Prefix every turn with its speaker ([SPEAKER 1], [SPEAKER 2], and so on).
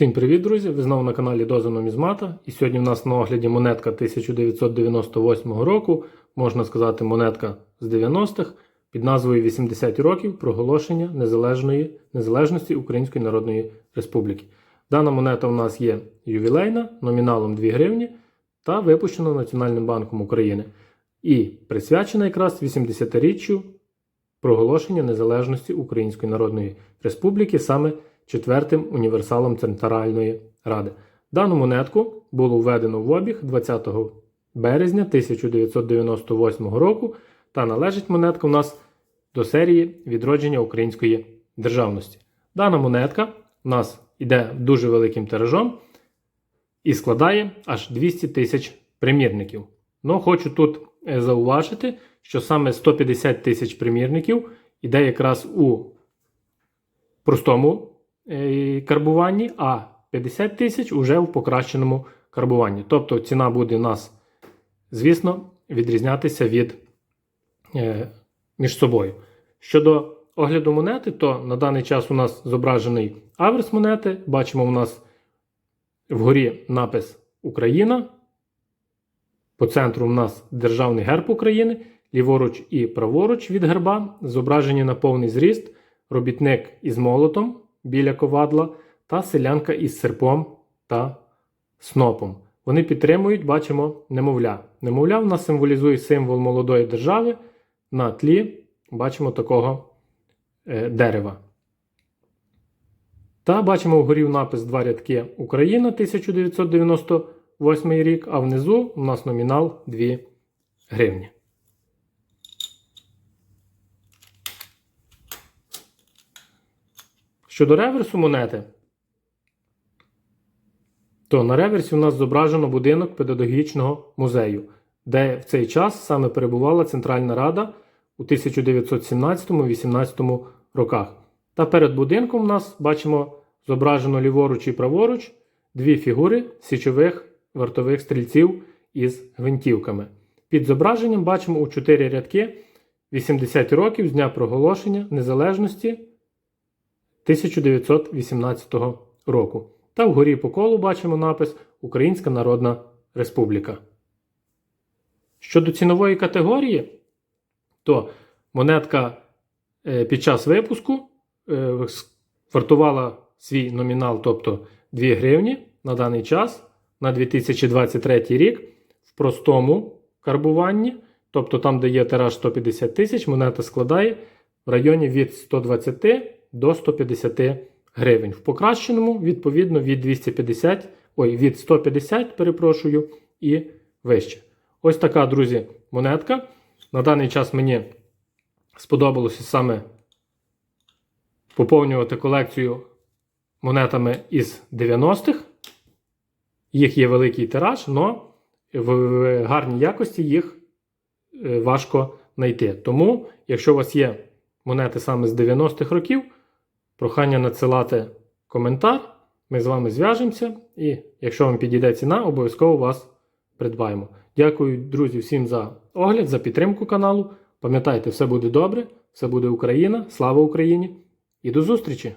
[SPEAKER 1] Всім привіт, друзі! Ви знову на каналі Доза Нумізмата. І сьогодні в нас на огляді монетка 1998 року, можна сказати, монетка з 90-х під назвою 80 років проголошення незалежної, незалежності Української Народної Республіки. Дана монета у нас є ювілейна, номіналом 2 гривні та випущена Національним банком України. І присвячена якраз 80-річчю проголошення незалежності Української Народної Республіки саме четвертим універсалом Центральної Ради. Дану монетку було введено в обіг 20 березня 1998 року та належить монетка у нас до серії відродження української державності. Дана монетка у нас йде дуже великим тиражом і складає аж 200 тисяч примірників. Ну, хочу тут е, зауважити, що саме 150 тисяч примірників йде якраз у простому карбуванні, а 50 тисяч уже в покращеному карбуванні. Тобто ціна буде у нас, звісно, відрізнятися від е, між собою. Щодо огляду монети, то на даний час у нас зображений аверс монети. Бачимо, у нас вгорі напис Україна. По центру у нас Державний герб України, ліворуч і праворуч від герба, зображені на повний зріст, робітник із молотом біля ковадла та селянка із серпом та снопом. Вони підтримують, бачимо, немовля. Немовля в нас символізує символ молодої держави на тлі, бачимо такого е, дерева. Та бачимо вгорі напис два рядки Україна 1998 рік, а внизу у нас номінал 2 гривні. Щодо реверсу монети, то на реверсі у нас зображено будинок педагогічного музею, де в цей час саме перебувала Центральна Рада у 1917-18 роках. Та перед будинком у нас бачимо зображено ліворуч і праворуч дві фігури січових вартових стрільців із гвинтівками. Під зображенням бачимо у чотири рядки 80 років з дня проголошення незалежності 1918 року. Та вгорі по колу бачимо напис Українська Народна Республіка. Щодо цінової категорії, то монетка е, під час випуску е, вартувала свій номінал, тобто 2 гривні на даний час на 2023 рік в простому карбуванні, тобто там, де є тираж 150 тисяч, монета складає в районі від 120 до 150 гривень. В покращеному, відповідно, від 250, ой, від 150, перепрошую, і вище. Ось така, друзі, монетка. На даний час мені сподобалося саме поповнювати колекцію монетами із 90-х. Їх є великий тираж, але в гарній якості їх е, важко знайти. Тому, якщо у вас є монети саме з 90-х років, прохання надсилати коментар, ми з вами зв'яжемося, і якщо вам підійде ціна, обов'язково вас придбаємо. Дякую, друзі, всім за огляд, за підтримку каналу. Пам'ятайте, все буде добре, все буде Україна, слава Україні і до зустрічі!